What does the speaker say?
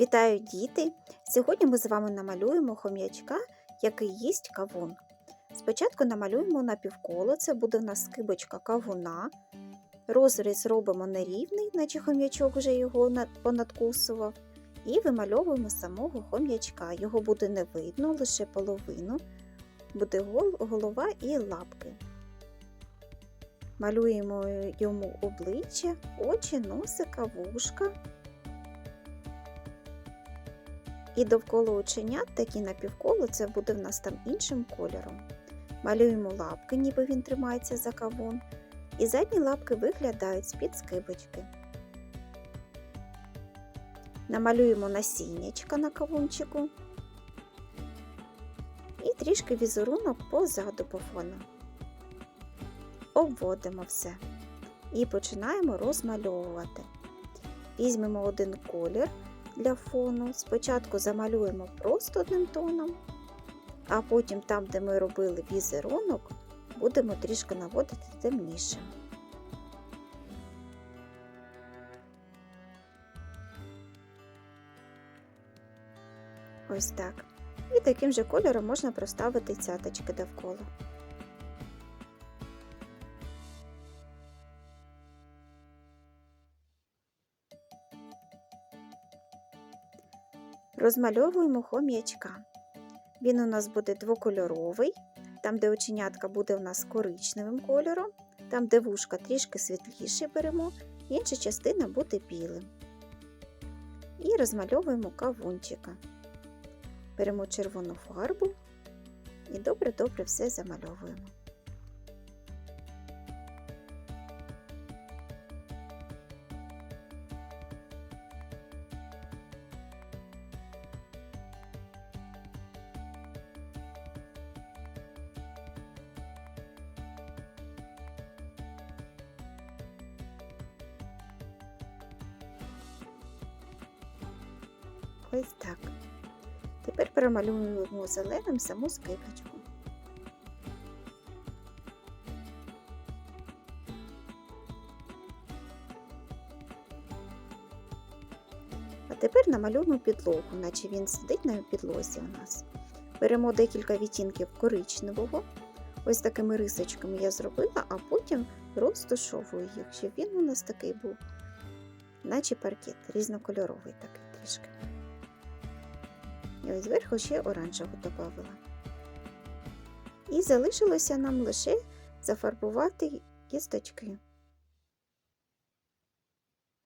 Вітаю діти! Сьогодні ми з вами намалюємо хом'ячка, який їсть кавун. Спочатку намалюємо напівколо, це буде в нас скибочка кавуна. Розріз робимо нерівний, наче хом'ячок вже його понадкусував. І вимальовуємо самого хом'ячка. Його буде не видно, лише половину. Буде голова і лапки. Малюємо йому обличчя, очі, носика, вушка. І довкола оченят такі напівколо, це буде в нас там іншим кольором. Малюємо лапки, ніби він тримається за кавун. І задні лапки виглядають з-під скибочки. Намалюємо насіннячка на кавунчику. І трішки візерунок позаду по фону. Обводимо все. І починаємо розмальовувати. Візьмемо один колір для фону. Спочатку замалюємо просто одним тоном, а потім там, де ми робили візерунок, будемо трішки наводити темніше. Ось так. І таким же кольором можна проставити цяточки довкола. Розмальовуємо хом'ячка. Він у нас буде двокольоровий, там, де оченятка буде у нас коричневим кольором, там, де вушка трішки світліше беремо, інша частина буде білим. І розмальовуємо кавунчика. Беремо червону фарбу і добре-добре все замальовуємо. Ось так. Тепер перемалюємо зеленим саму скибочку. А тепер намалюємо підлогу, наче він сидить на підлозі у нас. Беремо декілька відтінків коричневого. Ось такими рисочками я зробила, а потім розташовую їх, щоб він у нас такий був, наче паркет, різнокольоровий такий трішки. Зверху ще оранжеву додала. І залишилося нам лише зафарбувати кісточки.